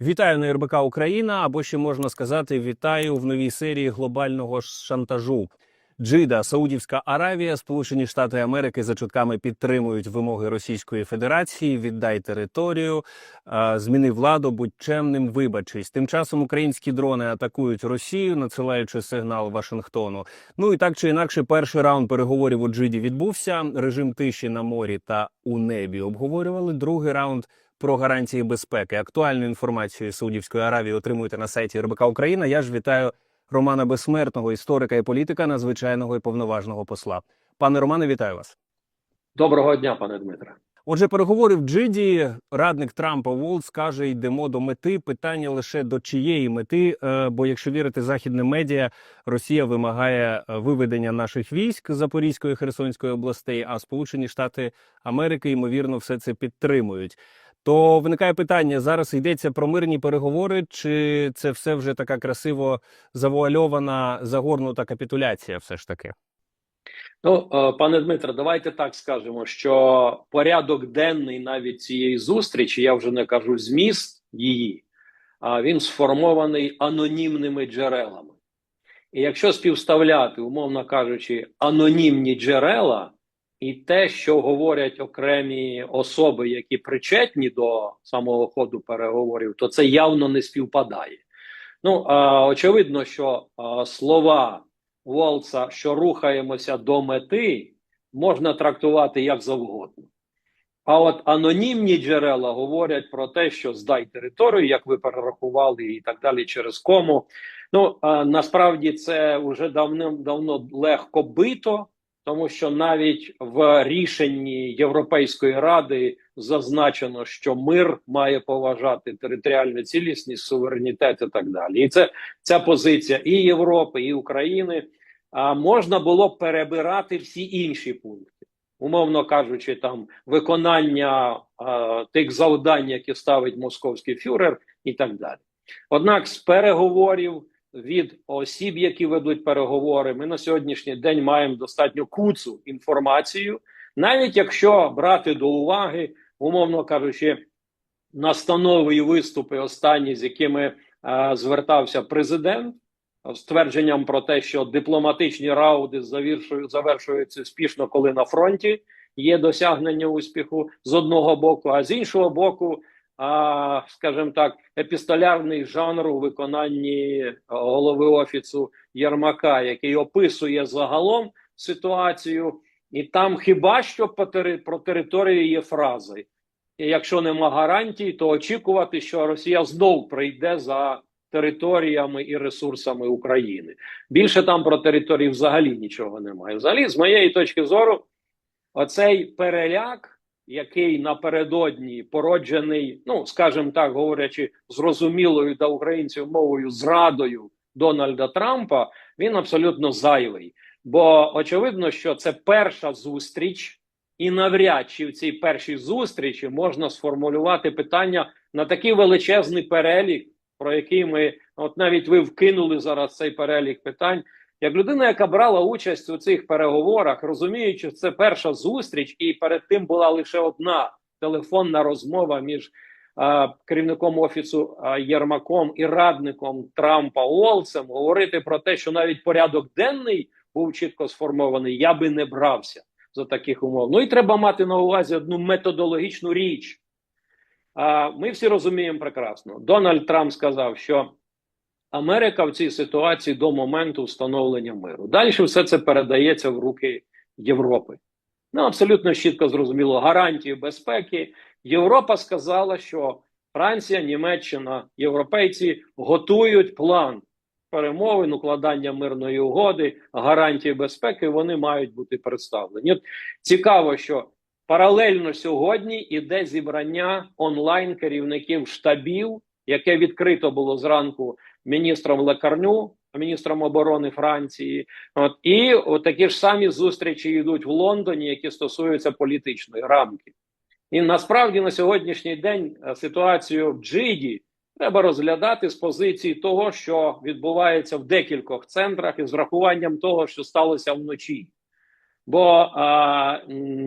Вітаю на РБК Україна, або ще можна сказати, вітаю в новій серії глобального шантажу. Джида, Саудівська Аравія, Сполучені Штати Америки за чутками підтримують вимоги Російської Федерації. Віддай територію, зміни владу, будь чемним, вибачись. Тим часом українські дрони атакують Росію, надсилаючи сигнал Вашингтону. Ну і так чи інакше, перший раунд переговорів у Джиді відбувся. Режим тиші на морі та у небі обговорювали. Другий раунд про гарантії безпеки. Актуальну інформацію з Саудівської Аравії отримуєте на сайті РБК Україна. Я ж вітаю Романа Безсмертного, історика і політика, надзвичайного і повноважного посла. Пане Романе, вітаю вас. Доброго дня, пане Дмитре. Отже, переговори в Джиді. Радник Трампа Волц каже, йдемо до мети. Питання лише до чиєї мети. Е, Бо, якщо вірити західним медіа, Росія вимагає е, виведення наших військ з Запорізької і Херсонської областей, а Сполучені Штати Америки ймовірно все це підтримують. То виникає питання: зараз йдеться про мирні переговори, чи це все вже така красиво завуальована загорнута капітуляція? Все ж таки. Ну, е, пане Дмитре, давайте так скажемо, що порядок денний навіть цієї зустрічі, я вже не кажу зміст її, а він сформований анонімними джерелами. І якщо співставляти, умовно кажучи, анонімні джерела і те, що говорять окремі особи, які причетні до самого ходу переговорів, то це явно не співпадає. Ну, е, очевидно, що е, слова Волца, що рухаємося до мети, можна трактувати як завгодно. А от анонімні джерела говорять про те, що здай територію, як ви перерахували, і так далі через кому. Ну а, насправді це вже давним-давно легко бито, тому що навіть в рішенні Європейської ради зазначено, що мир має поважати територіальну цілісність, суверенітет і так далі. І це ця позиція і Європи, і України. А можна було перебирати всі інші пункти, умовно кажучи, там виконання а, тих завдань, які ставить московський фюрер, і так далі. Однак, з переговорів від осіб, які ведуть переговори, ми на сьогоднішній день маємо достатньо куцу інформацію, навіть якщо брати до уваги, умовно кажучи, настанови і виступи останні, з якими а, звертався президент з твердженням про те, що дипломатичні раунди завершують, завершуються успішно, коли на фронті є досягнення успіху з одного боку, а з іншого боку, а, скажімо так, епістолярний жанр у виконанні голови офісу Єрмака, який описує загалом ситуацію, і там хіба що по тери, про територію є фрази. І якщо нема гарантій, то очікувати, що Росія знов прийде за територіями і ресурсами України. Більше там про території взагалі нічого немає. Взагалі, з моєї точки зору, оцей переляк, який напередодні породжений, ну скажімо так, говорячи зрозумілою для українців мовою зрадою Дональда Трампа, він абсолютно зайвий. Бо очевидно, що це перша зустріч, і навряд чи в цій першій зустрічі можна сформулювати питання на такий величезний перелік про який ми от навіть ви вкинули зараз цей перелік питань. Як людина, яка брала участь у цих переговорах, розуміючи, що це перша зустріч, і перед тим була лише одна телефонна розмова між а, керівником офісу а, Єрмаком і радником Трампа Олцем, говорити про те, що навіть порядок денний був чітко сформований, я би не брався за таких умов. Ну і треба мати на увазі одну методологічну річ. Ми всі розуміємо прекрасно. Дональд Трамп сказав, що Америка в цій ситуації до моменту встановлення миру. Далі все це передається в руки Європи. Ну, абсолютно чітко зрозуміло гарантії безпеки. Європа сказала, що Франція, Німеччина, європейці готують план перемовин, укладання мирної угоди, гарантії безпеки. Вони мають бути представлені. От Цікаво, що Паралельно сьогодні іде зібрання онлайн керівників штабів, яке відкрито було зранку міністром Лекарню, міністром оборони Франції. От і от такі ж самі зустрічі йдуть в Лондоні, які стосуються політичної рамки. І насправді на сьогоднішній день ситуацію в Джиді треба розглядати з позиції того, що відбувається в декількох центрах, і з врахуванням того, що сталося вночі. Бо, а,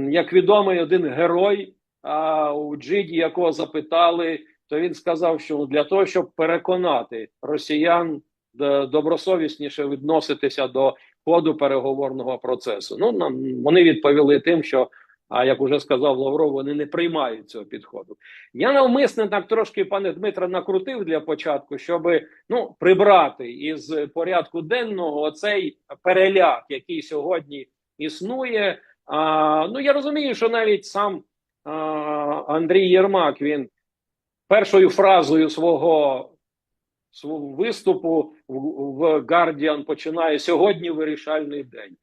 як відомий один герой а, у Джиді, якого запитали, то він сказав, що для того, щоб переконати росіян добросовісніше відноситися до ходу переговорного процесу. Ну нам вони відповіли тим, що а як уже сказав Лавров, вони не приймають цього підходу. Я навмисне так трошки, пане Дмитре, накрутив для початку, щоб ну прибрати із порядку денного оцей переляк, який сьогодні існує. А, ну я розумію, що навіть сам а, Андрій Єрмак він першою фразою свого свого виступу в, Guardian починає сьогодні вирішальний день.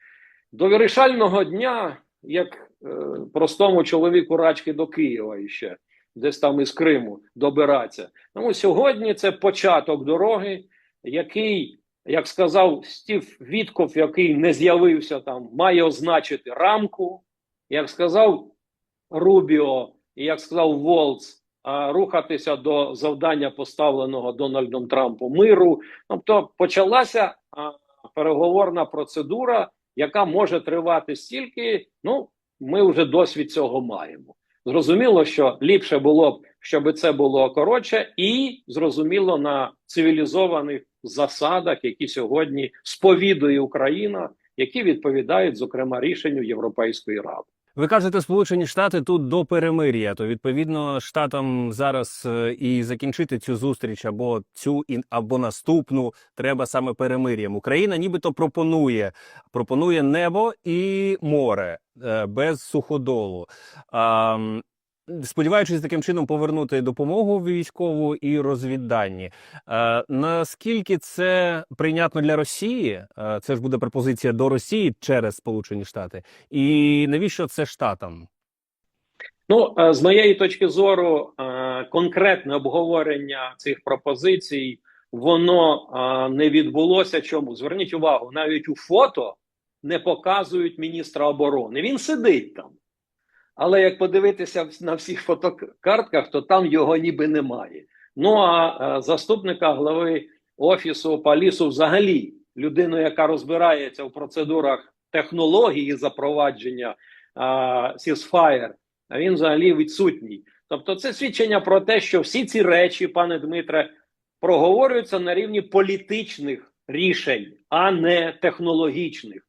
До вирішального дня, як е, простому чоловіку рачки до Києва іще, десь там із Криму добиратися. Тому сьогодні це початок дороги, який, як сказав Стів Вітков, який не з'явився там, має означити рамку. Як сказав Рубіо, і як сказав Волц, рухатися до завдання, поставленого Дональдом Трампом миру. Тобто почалася переговорна процедура, яка може тривати стільки. Ну, ми вже досвід цього маємо. Зрозуміло, що ліпше було б, щоб це було коротше, і зрозуміло на цивілізованих засадах, які сьогодні сповідує Україна, які відповідають, зокрема, рішенню Європейської ради. Ви кажете, Сполучені Штати тут до перемир'я. То відповідно штатам зараз е, і закінчити цю зустріч або цю або наступну треба саме перемир'ям. Україна нібито пропонує пропонує небо і море е, без суходолу. Сподіваючись таким чином повернути допомогу військову і розвіддані. Е, наскільки це прийнятно для Росії? Е, це ж буде пропозиція до Росії через Сполучені Штати. І навіщо це штатам? Ну, е, з моєї точки зору, е, конкретне обговорення цих пропозицій воно е, не відбулося. Чому зверніть увагу, навіть у фото не показують міністра оборони. Він сидить там. Але як подивитися на всіх фотокартках, то там його ніби немає. Ну а е, заступника глави офісу Палісу, взагалі, людину, яка розбирається в процедурах технології запровадження Сісфаєр, він взагалі відсутній. Тобто, це свідчення про те, що всі ці речі, пане Дмитре, проговорюються на рівні політичних рішень, а не технологічних.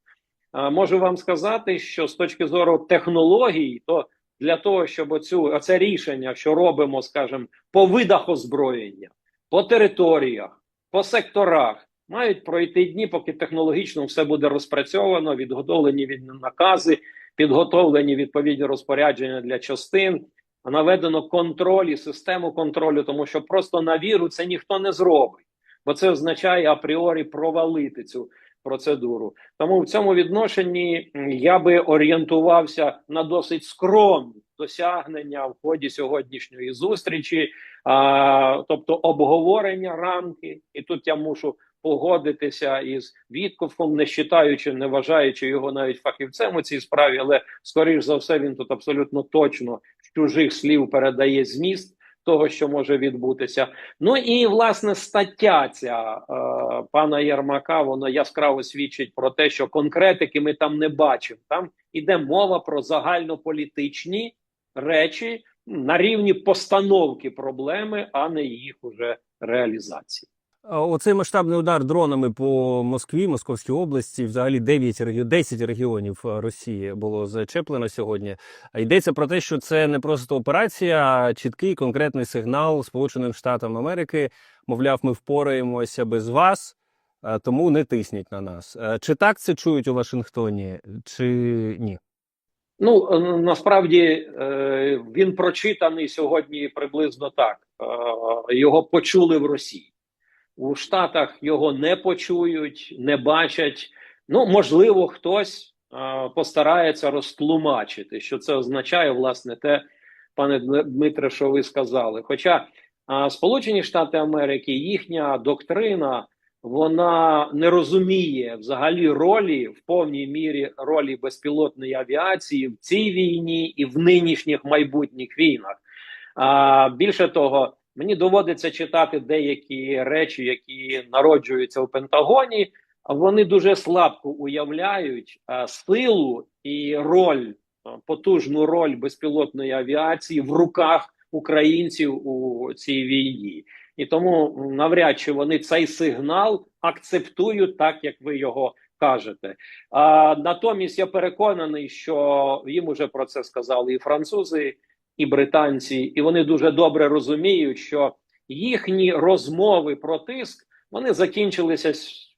Можу вам сказати, що з точки зору технологій, то для того, щоб оцю оце рішення, що робимо, скажімо, по видах озброєння, по територіях, по секторах, мають пройти дні, поки технологічно все буде розпрацьовано, відготовлені від накази, підготовлені відповідні розпорядження для частин, наведено контроль і систему контролю, тому що просто на віру це ніхто не зробить, бо це означає апріорі провалити цю процедуру. Тому в цьому відношенні я би орієнтувався на досить скромні досягнення в ході сьогоднішньої зустрічі, а, тобто обговорення рамки, і тут я мушу погодитися із Вітковком, не вважаючи, не вважаючи його навіть фахівцем у цій справі, але скоріш за все він тут абсолютно точно з чужих слів передає зміст того, що може відбутися. Ну і власне стаття ця е, пана Єрмака, вона яскраво свідчить про те, що конкретики ми там не бачимо. Там іде мова про загальнополітичні речі на рівні постановки проблеми, а не їх уже реалізації. А Оцей масштабний удар дронами по Москві, Московській області, взагалі 9 регіонів, 10 регіонів е, Росії було зачеплено сьогодні. Йдеться про те, що це не просто операція, а чіткий конкретний сигнал Сполученим Штатам Америки. Мовляв, ми впораємося без вас, е, тому не тисніть на нас. Е, Чи так це чують у Вашингтоні, чи ні? Ну е, насправді е, він прочитаний сьогодні приблизно так. Е, Його почули в Росії. У Штатах його не почують, не бачать. Ну, можливо, хтось постарається розтлумачити, що це означає, власне, те, пане Дмитре, що ви сказали. Хоча Сполучені Штати Америки, їхня доктрина, вона не розуміє взагалі ролі в повній мірі ролі безпілотної авіації в цій війні і в нинішніх майбутніх війнах. А більше того, мені доводиться читати деякі речі, які народжуються у Пентагоні. Вони дуже слабко уявляють а, силу і роль, а, потужну роль безпілотної авіації в руках українців у цій війні, і тому навряд чи вони цей сигнал акцептують так, як ви його кажете. А натомість я переконаний, що їм уже про це сказали і французи, і британці, і вони дуже добре розуміють, що їхні розмови про тиск вони закінчилися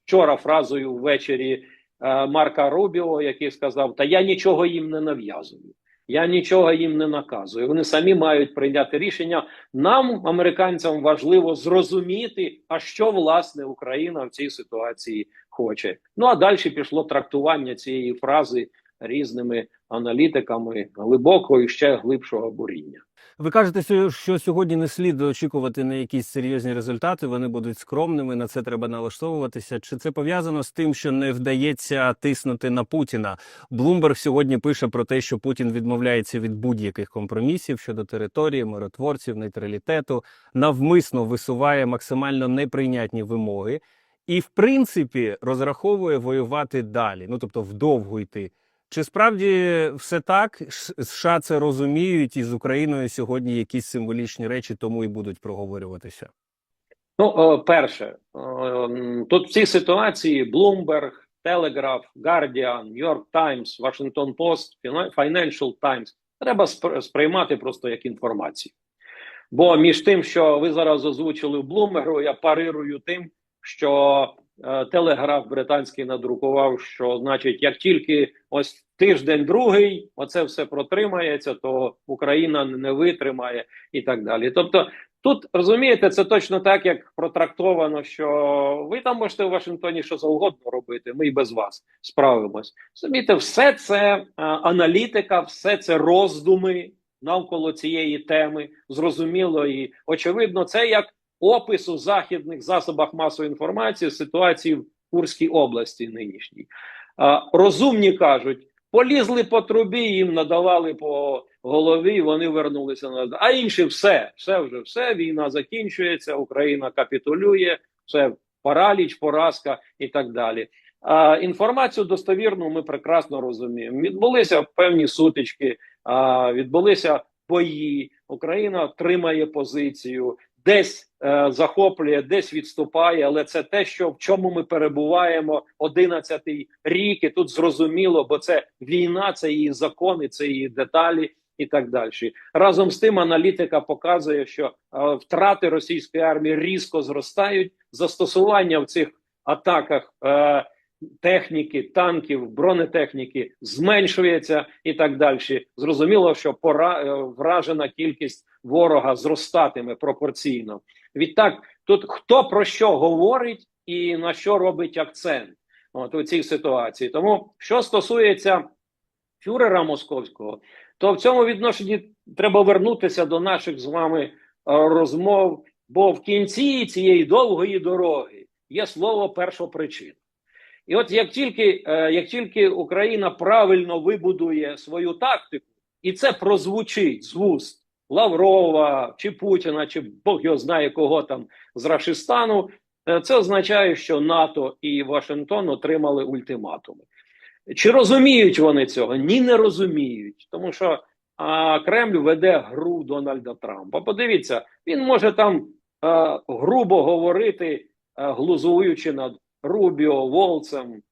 вчора фразою ввечері е, Марка Рубіо, який сказав: Та я нічого їм не нав'язую. Я нічого їм не наказую. Вони самі мають прийняти рішення. Нам, американцям, важливо зрозуміти, а що власне Україна в цій ситуації хоче. Ну а далі пішло трактування цієї фрази різними аналітиками глибокого і ще глибшого буріння. Ви кажете, що- сьогодні не слід очікувати на якісь серйозні результати. Вони будуть скромними. На це треба налаштовуватися. Чи це пов'язано з тим, що не вдається тиснути на Путіна? Блумберг сьогодні пише про те, що Путін відмовляється від будь-яких компромісів щодо території, миротворців, нейтралітету, навмисно висуває максимально неприйнятні вимоги, і, в принципі, розраховує воювати далі. Ну тобто, вдовго йти. Чи справді все так? США це розуміють, і з Україною сьогодні якісь символічні речі тому і будуть проговорюватися? Ну, е, перше, е, тут в цій ситуації Bloomberg, Telegraph, Guardian, New York Times, Washington Post, Fina- Financial Times треба сприймати просто як інформацію. Бо між тим, що ви зараз озвучили в Bloomberg, я парирую тим, що телеграф британський надрукував, що значить, як тільки ось тиждень другий, оце все протримається, то Україна не витримає і так далі. Тобто, тут розумієте, це точно так, як протрактовано, що ви там можете в Вашингтоні що завгодно робити. Ми і без вас справимось. Розумієте, все це е, аналітика, все це роздуми навколо цієї теми. Зрозуміло і очевидно, це як опис у західних засобах масової інформації ситуації в Курській області нинішній. Розумні кажуть, полізли по трубі, їм надавали по голові, вони вернулися назад. А інші все, все вже все. Війна закінчується, Україна капітулює, все параліч, поразка і так далі. А, інформацію достовірну ми прекрасно розуміємо. Відбулися певні сутички, відбулися бої. Україна тримає позицію десь е, захоплює, десь відступає, але це те, що в чому ми перебуваємо 11-й рік, і тут зрозуміло, бо це війна, це її закони, це її деталі. І так далі разом з тим, аналітика показує, що е, втрати російської армії різко зростають. Застосування в цих атаках е, техніки, танків, бронетехніки зменшується і так далі. Зрозуміло, що пора е, вражена кількість ворога зростатиме пропорційно. Відтак, тут хто про що говорить і на що робить акцент от у цій ситуації. Тому що стосується фюрера московського, то в цьому відношенні треба вернутися до наших з вами е, розмов. Бо в кінці цієї довгої дороги є слово першопричина. І от як тільки, е, як тільки Україна правильно вибудує свою тактику, і це прозвучить з вуст Лаврова чи Путіна, чи Бог його знає кого там з Рашистану, е, це означає, що НАТО і Вашингтон отримали ультиматуми. Чи розуміють вони цього? Ні, не розуміють, тому що а, Кремль веде гру Дональда Трампа. Подивіться, він може там е, грубо говорити, е, глузуючи над Рубіо, Волцем,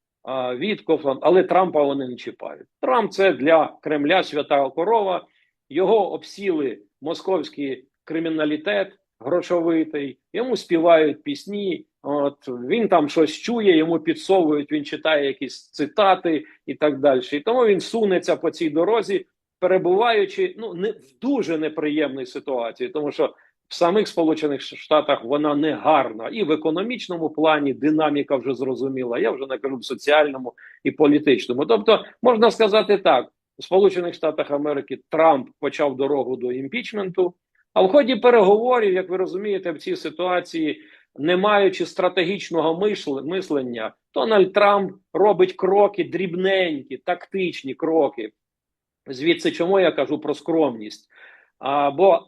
Віткофом, але Трампа вони не чіпають. Трамп це для Кремля свята корова. Його обсіли московський криміналітет грошовитий, йому співають пісні. От він там щось чує, йому підсовують, він читає якісь цитати і так далі. І тому він сунеться по цій дорозі, перебуваючи ну не в дуже неприємній ситуації, тому що в самих Сполучених Штатах вона не гарна, і в економічному плані динаміка вже зрозуміла. Я вже не кажу в соціальному і політичному. Тобто, можна сказати так: у Сполучених Штатах Америки Трамп почав дорогу до імпічменту. А в ході переговорів, як ви розумієте, в цій ситуації, не маючи стратегічного мислення, Дональд Трамп робить кроки дрібненькі, тактичні кроки. Звідси чому я кажу про скромність? А, бо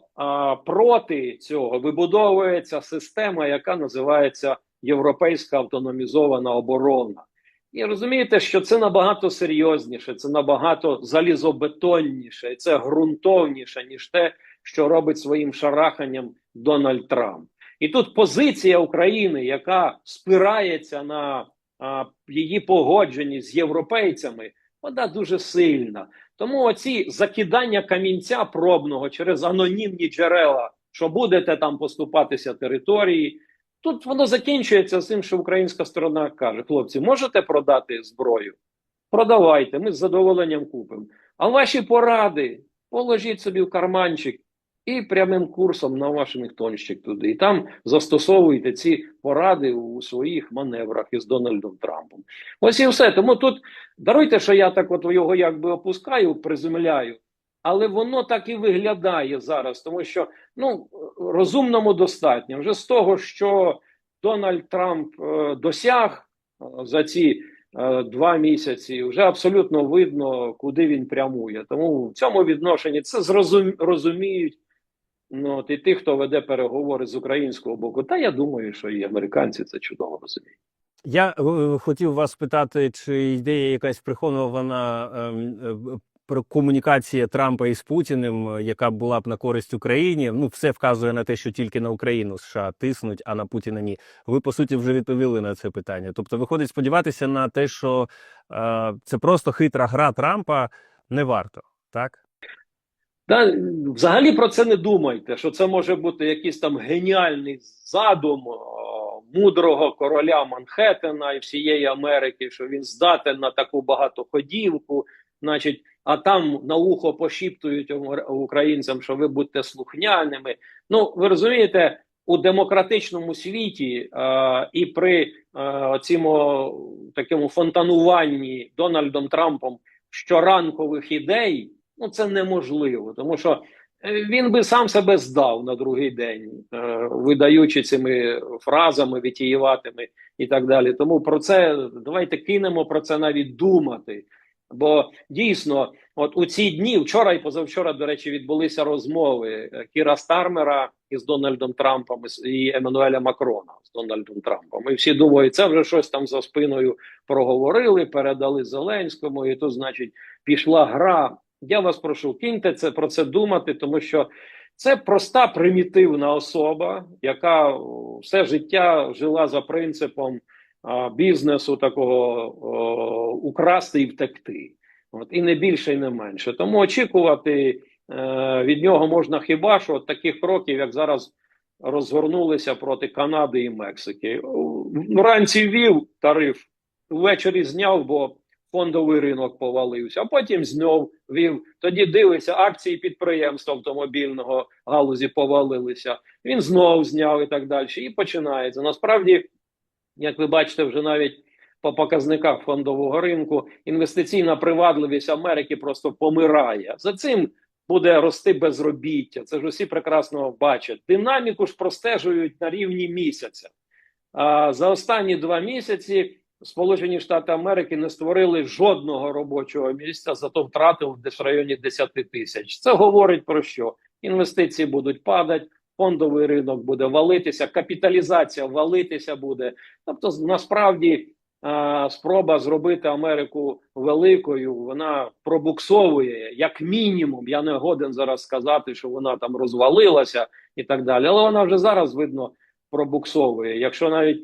проти цього вибудовується система, яка називається Європейська автономізована оборона. І розумієте, що це набагато серйозніше, це набагато залізобетонніше, це ґрунтовніше, ніж те, що робить своїм шараханням Дональд Трамп. І тут позиція України, яка спирається на а, її погодженість з європейцями, вона дуже сильна. Тому оці закидання камінця пробного через анонімні джерела, що будете там поступатися території. Тут воно закінчується з тим, що українська сторона каже: хлопці, можете продати зброю? Продавайте, ми з задоволенням купимо. А ваші поради положіть собі в карманчик і прямим курсом на Вашингтонщик туди. І там застосовуйте ці поради у своїх маневрах із Дональдом Трампом. Ось і все. Тому тут даруйте, що я так от його якби опускаю, приземляю. Але воно так і виглядає зараз, тому що ну розумному достатньо. Вже з того, що Дональд Трамп е, досяг е, за ці е, два місяці, вже абсолютно видно, куди він прямує. Тому в цьому відношенні це зрозум, ну, от, і ті, хто веде переговори з українського боку. Та я думаю, що і американці це чудово розуміють. Я е, хотів вас питати, чи йде якась прихована ем, е, про комунікація Трампа із Путіним, е, яка була б на користь Україні. Ну, все вказує на те, що тільки на Україну США тиснуть, а на Путіна ні. Ви по суті вже відповіли на це питання. Тобто, виходить сподіватися на те, що е, це просто хитра гра Трампа не варто, так? Та, взагалі про це не думайте, що це може бути якийсь там геніальний задум мудрого короля Манхеттена і всієї Америки, що він здатен на таку багатоходівку, значить, а там на ухо пошіптують українцям, що ви будете слухняними. Ну, ви розумієте, у демократичному світі е, і при е, цьому такому фонтануванні Дональдом Трампом щоранкових ідей. Ну, це неможливо, тому що він би сам себе здав на другий день, видаючи цими фразами, витіюватими і так далі. Тому про це давайте кинемо про це навіть думати. Бо дійсно, от у ці дні, вчора і позавчора, до речі, відбулися розмови Кіра Стармера із Дональдом Трампом і Еммануеля Макрона з Дональдом Трампом. І всі думають, це вже щось там за спиною проговорили, передали Зеленському, і тут, значить, пішла гра. Я вас прошу, киньте це про це думати, тому що це проста примітивна особа, яка все життя жила за принципом а, бізнесу такого о, украсти і втекти. От і не більше, і не менше. Тому очікувати е, від нього можна хіба що от таких кроків, як зараз розгорнулися проти Канади і Мексики. Вранці ввів тариф, ввечері зняв, бо фондовий ринок повалився, а потім знов вів. Тоді дивиться, акції підприємств автомобільного галузі повалилися. Він знов зняв і так далі. І починається. Насправді, як ви бачите, вже навіть по показниках фондового ринку інвестиційна привабливість Америки просто помирає. За цим буде рости безробіття. Це ж усі прекрасно бачать. Динаміку ж простежують на рівні місяця. А за останні два місяці. Сполучені Штати Америки не створили жодного робочого місця, зато втратив десь в районі 10 тисяч. Це говорить про що? Інвестиції будуть падати, фондовий ринок буде валитися, капіталізація валитися буде. Тобто, насправді, спроба зробити Америку великою, вона пробуксовує як мінімум. Я не годен зараз сказати, що вона там розвалилася і так далі. Але вона вже зараз видно пробуксовує. Якщо навіть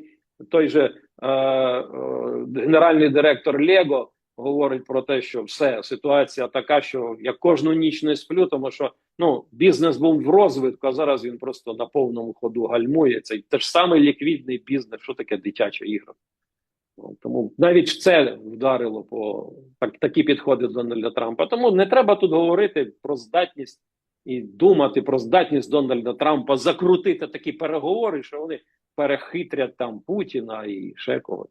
той же генеральний директор Лего говорить про те, що все ситуація така, що я кожну ніч не сплю, тому що ну бізнес був в розвитку, а зараз він просто на повному ходу гальмує. Це те ж саме ліквідний бізнес, що таке дитяча ігра. Тому навіть це вдарило по так, такі підходи Дональда Трампа. Тому не треба тут говорити про здатність і думати про здатність Дональда Трампа закрутити такі переговори, що вони перехитрять там Путіна і ще когось.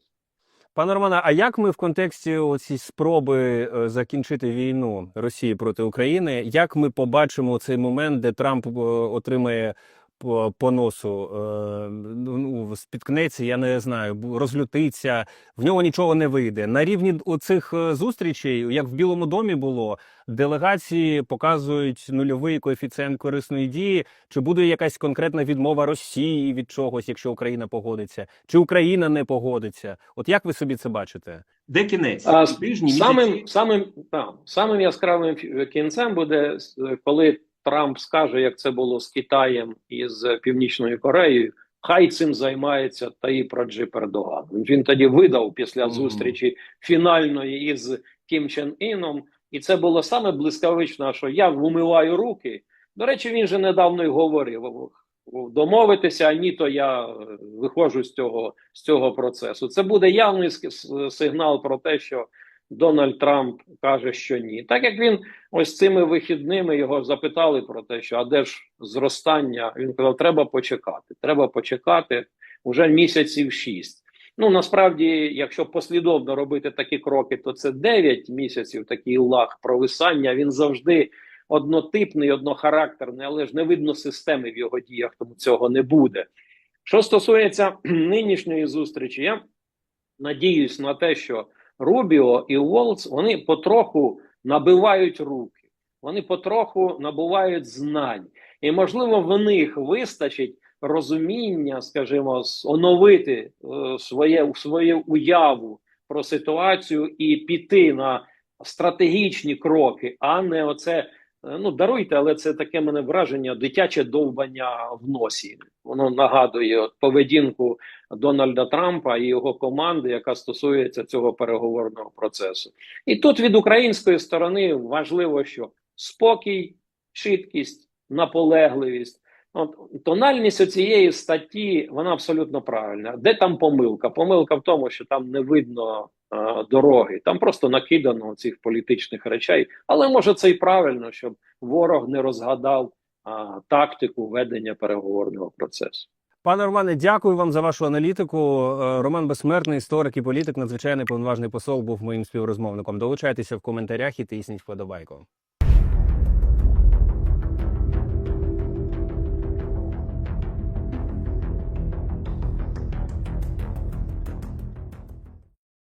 Пане Романе, а як ми в контексті цієї спроби е, закінчити війну Росії проти України? Як ми побачимо цей момент, де Трамп е, отримає по, по носу е, ну, спіткнеться, я не знаю, розлютиться, в нього нічого не вийде. На рівні оцих зустрічей, як в Білому домі було, делегації показують нульовий коефіцієнт корисної дії. Чи буде якась конкретна відмова Росії від чогось, якщо Україна погодиться, чи Україна не погодиться? От як ви собі це бачите? Де кінець? А, Тижні, самим, місяці? самим, там, самим яскравим кінцем буде, коли Трамп скаже, як це було з Китаєм і з Північною Кореєю, хай цим займається Таїп Раджип Ердоган. Він тоді видав після зустрічі фінальної із Кім Чен Іном, і це було саме блискавично, що я вмиваю руки. До речі, він же недавно й говорив. Домовитися, а ні, то я е, виходжу з цього, з цього процесу. Це буде явний сигнал про те, що Дональд Трамп каже, що ні. Так як він ось цими вихідними його запитали про те, що а де ж зростання, він казав, треба почекати. Треба почекати уже місяців шість. Ну насправді, якщо послідовно робити такі кроки, то це 9 місяців такий лаг провисання. Він завжди однотипний, однохарактерний, але ж не видно системи в його діях, тому цього не буде. Що стосується нинішньої зустрічі, я надіюсь на те, що Рубіо і Волц вони потроху набивають руки, вони потроху набувають знань, і можливо в них вистачить розуміння, скажімо, оновити е, своє свою уяву про ситуацію і піти на стратегічні кроки, а не оце. Е, Ну, даруйте, але це таке мене враження, дитяче довбання в носі. Воно нагадує поведінку Дональда Трампа і його команди, яка стосується цього переговорного процесу. І тут від української сторони важливо, що спокій, чіткість, наполегливість. От тональність цієї статті вона абсолютно правильна. Де там помилка? Помилка в тому, що там не видно дороги, там просто накидано цих політичних речей. Але може це і правильно, щоб ворог не розгадав а, тактику ведення переговорного процесу. Пане Романе, дякую вам за вашу аналітику. Е, Роман Безсмертний, історик і політик, надзвичайний повноважний посол, був моїм співрозмовником. Долучайтеся в коментарях і тисніть вподобайку.